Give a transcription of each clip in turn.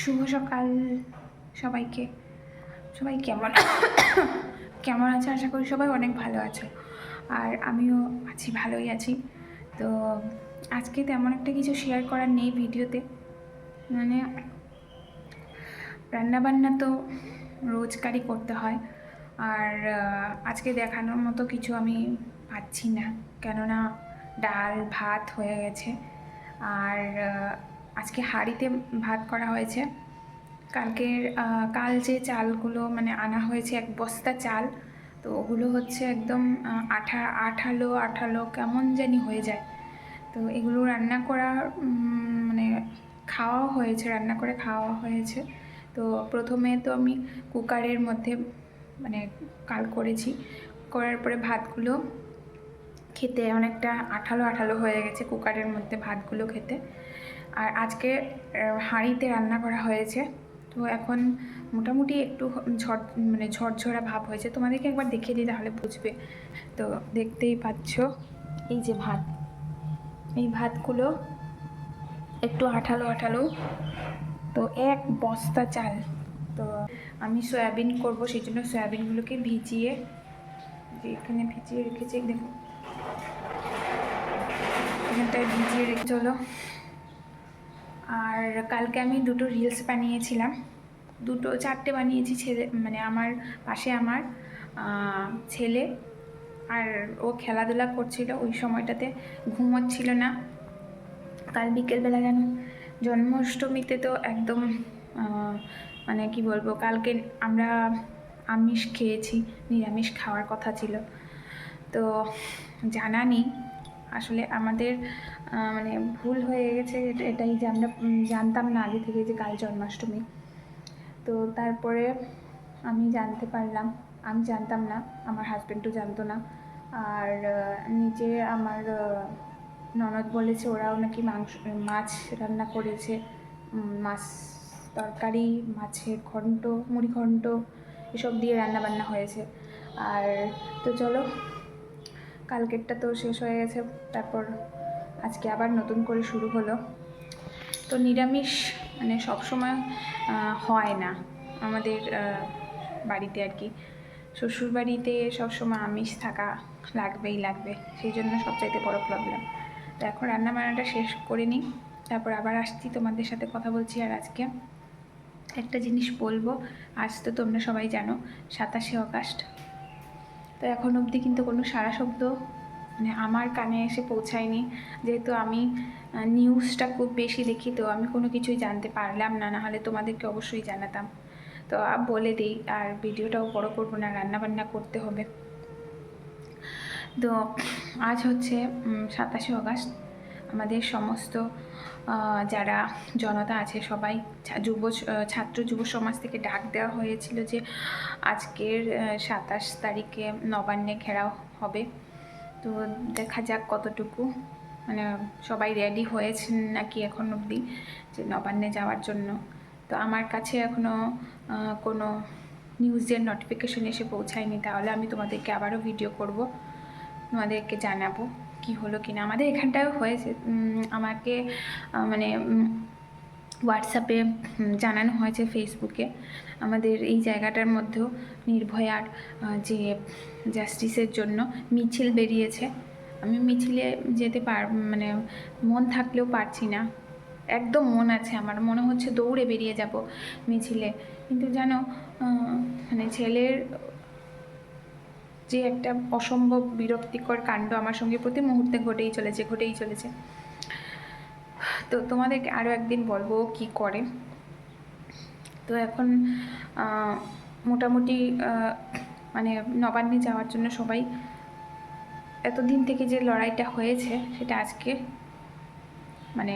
শুভ সকাল সবাইকে। সবাই কেমন? কেমন আছে? আশা করি সবাই অনেক ভালো আছে। আর আমিও আছি, ভালোই আছি। তো আজকে তেমন একটা কিছু শেয়ার করার নেই ভিডিওতে। মানে রান্নাবান্না তো রোজকারই করতে হয়। আর আজকে দেখানোর মতো কিছু আমি পাচ্ছি না। কেননা ডাল, ভাত হয়ে গেছে। আর আজকে হাঁড়িতে ভাত করা হয়েছে। কালকের কাল যে চালগুলো মানে আনা হয়েছে, এক বস্তা চাল, তো ওগুলো হচ্ছে একদম আঠা, আঠালো আঠালো কেমন জানি হয়ে যায়। তো এগুলো রান্না করা মানে খাওয়া হয়েছে, রান্না করে খাওয়া হয়েছে। তো প্রথমে তো আমি কুকারের মধ্যে মানে কাল করেছি। করার পরে ভাতগুলো খেতে অনেকটা আঠালো আঠালো হয়ে গেছে কুকারের মধ্যে ভাতগুলো খেতে। আর আজকে হাঁড়িতে রান্না করা হয়েছে। তো এখন মোটামুটি একটু ঝড় মানে ঝরঝরা ভাব হয়েছে। তোমাদেরকে একবার দেখিয়ে দিই, তাহলে বুঝবে। তো দেখতেই পাচ্ছ এই যে ভাত। এই ভাতগুলো একটু আঠালো আঠালো। তো এক বস্তা চাল। তো আমি সয়াবিন করব, সেই জন্য সয়াবিনগুলোকে ভিজিয়ে, যে এখানে ভিজিয়ে রেখেছি, দেখো। এখানটায় ভিজিয়ে রেখে চলো। আর কালকে আমি দুটো রিলস বানিয়েছিলাম। দুটো, চারটে বানিয়েছি ছেলে মানে আমার পাশে আমার ছেলে আর ও খেলাধুলা করছিল। ওই সময়টাতে ঘুমোচ্ছিল না। কাল বিকেলবেলা যেন জন্মাষ্টমীতে তো একদম মানে কি বলব, কালকে আমরা আমিষ খেয়েছি, নিরামিষ খাওয়ার কথা ছিল। তো জানা নেই আসলে আমাদের মানে ভুল হয়ে গেছে এটাই যে আমরা জানতাম না আগে থেকে যে কাল জন্মাষ্টমী। তো তারপরে আমি জানতে পারলাম, আমি জানতাম না, আমার হাজব্যান্ডও জানতো না। আর নিচে আমার ননদ বলেছে ওরাও নাকি মাংস, মাছ রান্না করেছে। মাছ তরকারি, মাছের ঘন্ট, মুড়ি ঘন্ট, এসব দিয়ে রান্না বান্না হয়েছে। আর তো চলো কালকেরটা তো শেষ হয়ে গেছে, তারপর আজকে আবার নতুন করে শুরু হলো। তো নিরামিষ মানে সবসময় হয় না আমাদের বাড়িতে আর কি। শ্বশুর বাড়িতে সবসময় আমিষ থাকা লাগবেই লাগবে, সেই জন্য সবচাইতে বড় প্রবলেম তো এখন রান্না বান্নাটা শেষ করে নিই, তারপর আবার আসছি তোমাদের সাথে কথা বলছি আর আজকে। একটা জিনিস বলব, আজ তো তোমরা সবাই জানো, সাতাশে অগাস্ট তো এখন অবধি কিন্তু কোনো সারা শব্দ মানে আমার কানে এসে পৌঁছায়নি। যেহেতু আমি নিউজটা খুব বেশি দেখি, তো আমি কোনো কিছুই জানতে পারলাম না, নাহলে তোমাদেরকে অবশ্যই জানাতাম। তো বলে দিই, আর ভিডিওটাও বড় করব না রান্না বান্না করতে হবে। তো আজ হচ্ছে সাতাশে অগাস্ট আমাদের সমস্ত যারা জনতা আছে সবাই যুব ছাত্র যুব সমাজ থেকে ডাক দেওয়া হয়েছিল যে আজকের সাতাশ তারিখে নবান্নে ঘেরাও হবে। তো দেখা যাক কতটুকু মানে সবাই রেডি হয়েছেন নাকি এখন অবধি যে নবান্নে যাওয়ার জন্য। তো আমার কাছে এখনও কোনো নিউজের নোটিফিকেশন এসে পৌঁছায়নি, তাহলে আমি তোমাদেরকে আবারও ভিডিও করব, তোমাদেরকে জানাব। কি হলো কি না? আমাদের এখানটায় হয়েছে। আমাকে মানে হোয়াটসঅ্যাপে জানানো হয়েছে ফেসবুকে আমাদের এই জায়গাটার মধ্যেও নির্ভয়ার যে জাস্টিসের জন্য মিছিল বেরিয়েছে। আমি মিছিলে যেতে পার মানে মন থাকলেও পারছি না। একদম মন আছে আমার। মনে হচ্ছে দৌড়ে বেরিয়ে যাব মিছিলে। কিন্তু জানো মানে ছেলের যে একটা অসম্ভব বিরক্তিকর কাণ্ড আমার সঙ্গে প্রতি মুহূর্তে ঘটেই চলেছে ঘটেই চলেছে। তো তোমাদেরকে আরও একদিন বলব কি করে। তো এখন মোটামুটি মানে নবান্নে যাওয়ার জন্য সবাই, এতদিন থেকে যে লড়াইটা হয়েছে সেটা আজকে মানে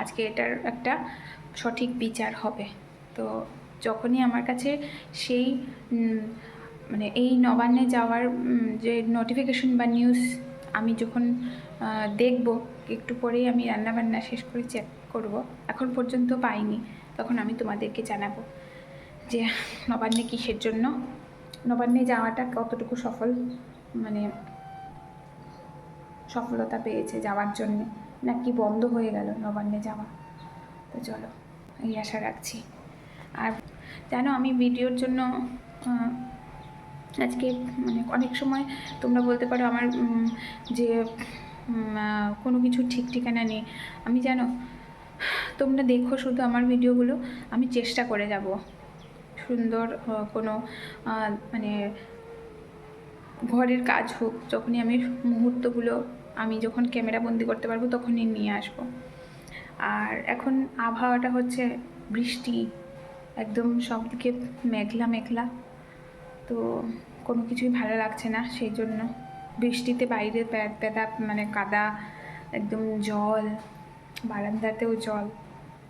আজকে এটার একটা সঠিক বিচার হবে। তো যখনই আমার কাছে সেই মানে এই নবান্নে যাওয়ার যে নোটিফিকেশন বা নিউজ আমি যখন দেখব, একটু পরেই আমি রান্নাবান্না শেষ করে চেক করব, এখন পর্যন্ত পাইনি, তখন আমি তোমাদেরকে জানাব যে নবান্নে কিসের জন্য, নবান্নে যাওয়াটা কতটুকু সফল মানে সফলতা পেয়েছে যাওয়ার জন্যে, নাকি বন্ধ হয়ে গেল নবান্নে যাওয়া? তো চলো, এই আশা রাখছি। আর জানো, আমি ভিডিওর জন্য আজকে মানে অনেক সময় তোমরা বলতে পারো আমার যে কোনো কিছু ঠিক ঠিকানা নেই। আমি জানো, তোমরা দেখো শুধু আমার ভিডিওগুলো, আমি চেষ্টা করে যাব। সুন্দর কোনো মানে ঘরের কাজ হোক, যখনই আমি মুহূর্তগুলো, আমি যখন ক্যামেরা বন্দি করতে পারব, তখনই নিয়ে আসব। আর এখন আবহাওয়াটা হচ্ছে বৃষ্টি, একদম সব দিকে মেঘলা মেঘলা। তো কোনো কিছুই ভালো লাগছে না, সেই জন্য বৃষ্টিতে বাইরে প্যাদ প্যাদা মানে কাদা, একদম জল, বারান্দাতেও জল,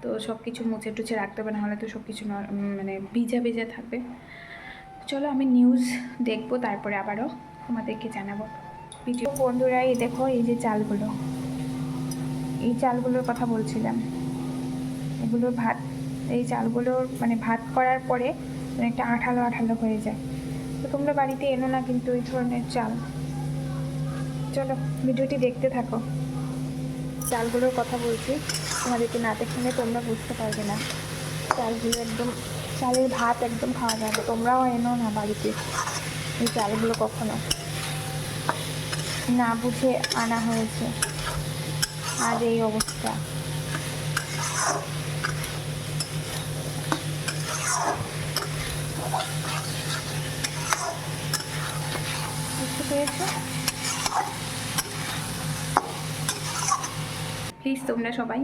তো সব কিছু মুছে টুছে রাখতে হবে, নাহলে তো সব কিছু মানে ভিজা ভিজা থাকবে। চলো আমি নিউজ দেখব, তারপরে আবারও তোমাদেরকে জানাব। ভিডিও বন্ধুরা, এই দেখো, এই যে চালগুলো। এই চালগুলোর কথা বলছিলাম। এগুলো ভাত এই চালগুলোর মানে ভাত করার পরে একটা আঠালো আঠালো হয়ে যায়। তো তোমরা বাড়িতে এনো না কিন্তু এই ধরনের চাল। চলো, ভিডিওটি দেখতে থাকো। চালগুলোর কথা বলছি, তোমাদেরকে না দেখলে তোমরা বুঝতে পারবে না। চালগুলো একদম, চালের ভাত একদম খাওয়া যাবে, তোমরাও এনো না বাড়িতে এই চালগুলো কখনো। না বুঝে আনা হয়েছে। আর এই অবস্থা। বুঝতে পেরেছ প্লিজ তোমরা সবাই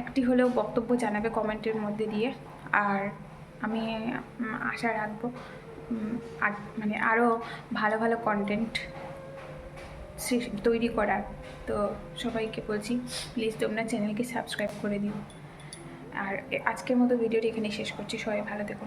একটি হলেও বক্তব্য জানাবে কমেন্টের মধ্যে দিয়ে। আর আমি আশা রাখব মানে আরও ভালো ভালো কন্টেন্ট তৈরি করার। তো সবাইকে বলছি প্লিজ তোমরা চ্যানেলকে সাবস্ক্রাইব করে দিও। আর আজকের মতো ভিডিওটি এখানে শেষ করছি। সবাই ভালো থেকো।